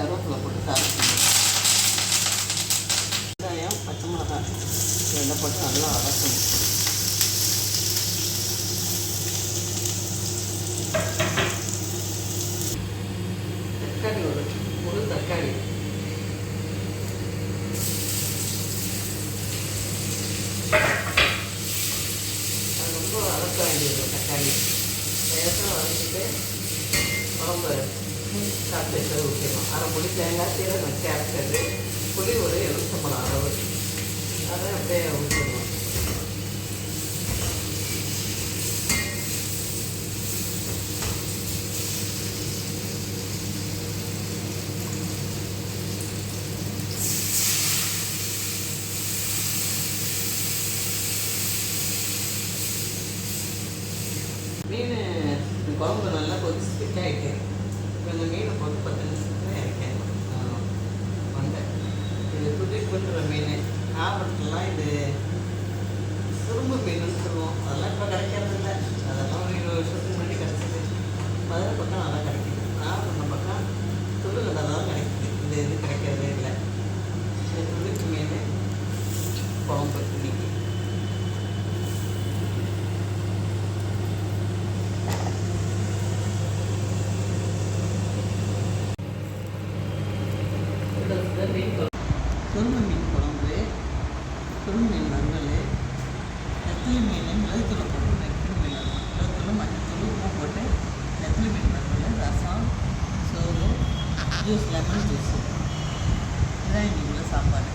கருவேப்பிலை போட்டு தாளிக்கணும் வெங்காயம் பச்சை மிளகாய் இதெல்லாம் போட்டு நல்லா வதக்கணும் தக்காளி ஒரு ஒரு தக்காளி. ரொம்ப வளர்க்க வேண்டியது தக்காளி. லேசாக வளர்த்துட்டு குழம்பு சாப்பிட்டு ஊற்றிடணும் அரை முடி தேங்காய் சீரகம் கேரட்டு புளி ஒரு எலுமிச்சம்பழம் அளவு அதை அப்படியே ஊற்றிடணும் மீன் குழம்பு நல்லா கொதிச்சு திக்காயிட்டு இப்போ இந்த மீனை போட்டு பத்து நிமிஷத்துல இறக்கேன் வந்தேன் இது துடி பண்ணுற மீன் ஆபரத்துலாம் இது சுரும்பு மீன் சொல்லுவோம். அதெல்லாம் இப்போ கிடைக்கிறது இல்லை அதெல்லாம் ஒரு இருபது வருஷத்துக்கு முன்னாடி கிடச்சிது. மதுரை பக்கம் நல்லா கிடைக்குது. நாகப்பட்டினம் பக்கம் துள்ளு தான் கிடைக்குது. இந்த இது கிடைக்கிறதே இல்லை. இந்த துள்ளுக்கு மீன் குழம்பு இன்னைக்கு. குருமை மீன். குழம்பு குருமை மீன் நண்பர்களே நெத்திலி மீன் மிளகுத்தூளை போட்டு நெத்திலி மீன் வறுவல் மிளகுத்தூள் மஞ்சத்தூள் உப்பு போட்டு நெத்திலி மீன் நண்பர்களே ரசம் சோறு ஜூஸ் லெமன் ஜூஸ் இதான் இன்னைக்கு சாப்பாடு.